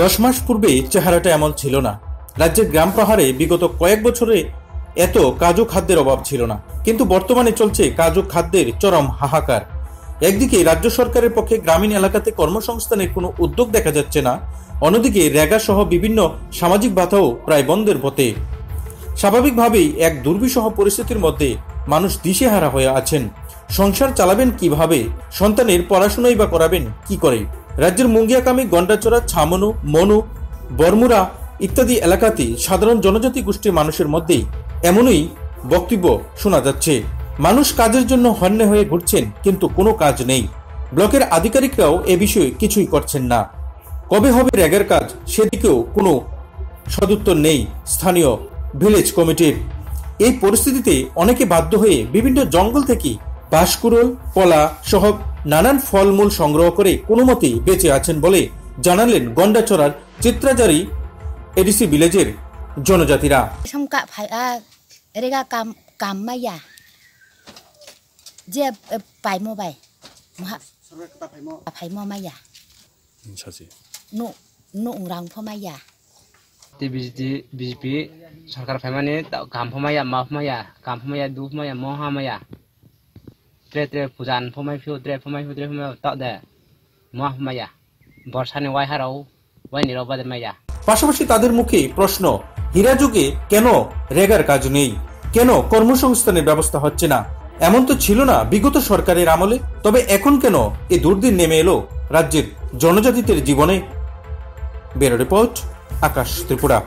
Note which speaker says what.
Speaker 1: দশ মাস পূর্বে চেহারাটা এমন ছিল না। রাজ্যের গ্রাম পাহাড়ে বিগত কয়েক বছরে এত কাজু খাদ্যের অভাব ছিল না। কিন্তু বর্তমানে চলছে কাজু খাদ্যের চরম হাহাকার। একদিকে রাজ্য সরকারের পক্ষে গ্রামীণ এলাকাতে কর্মসংস্থানের কোনো উদ্যোগ দেখা যাচ্ছে না, অন্যদিকে রেগা সহ বিভিন্ন সামাজিক বাধাও প্রায় বন্ধের পথে। স্বাভাবিকভাবেই এক দুর্বিষহ পরিস্থিতির মধ্যে মানুষ দিশেহারা হয়ে আছেন। সংসার চালাবেন কীভাবে? সন্তানের পড়াশোনাই বা করাবেন কি করে? রাজ্যের মুঙ্গিয়াকামী গন্ডাচড়া ছামনু, মনু, বর্মুরা ইত্যাদি এলাকাতে সাধারণ জনজাতি গোষ্ঠীর মানুষের মধ্যেই এমনই বক্তব্য শোনা যাচ্ছে। মানুষ কাজের জন্য হন্যে হয়ে ঘুরছেন, কিন্তু কোনো কাজ নেই। ব্লকের আধিকারিকরাও এ বিষয়ে কিছুই করছেন না। কবে হবে র্যাগের কাজ, সেদিকেও কোনো সদুত্তর নেই স্থানীয় ভিলেজ কমিটির। এই পরিস্থিতিতে অনেকে বাধ্য হয়ে বিভিন্ন জঙ্গল থেকে বাঁশকুড়োল কলা সহ নানান ফলমূল সংগ্রহ করে কোনো মতেই বেঁচে আছেন বলে জানালেন গন্ডাচড়ার চিত্রাজারি এডিসি ভিলেজের জনজাতিরা।
Speaker 2: ti bijipi bijipi সরকার ফাইমানে কাম ফমায়া মা ফমায়া কাম ফমায়া দু ফমায়া ম পুজান ফমাই ফিউ ত্রে ফমাই ফিউ ত্রে ফমাই ত দে ম ফমায়া বর্ষানে ওয়াই হারাও ওয়াই নিরব বাদে মাইয়া
Speaker 1: পাশাপাশি তাদের মুখে প্রশ্ন হীরা যুগে কেন রেগার কাজ নেই কেন কর্মসংস্থানের ব্যবস্থা হচ্ছে না এমন তো ছিল না বিগত সরকারের আমলে তবে এখন কেন এই দুর্দিন নেমে এলো রাজ্যের জনজাতিদের জীবনে বেরো রিপোর্ট আকাশ ত্রিপুরা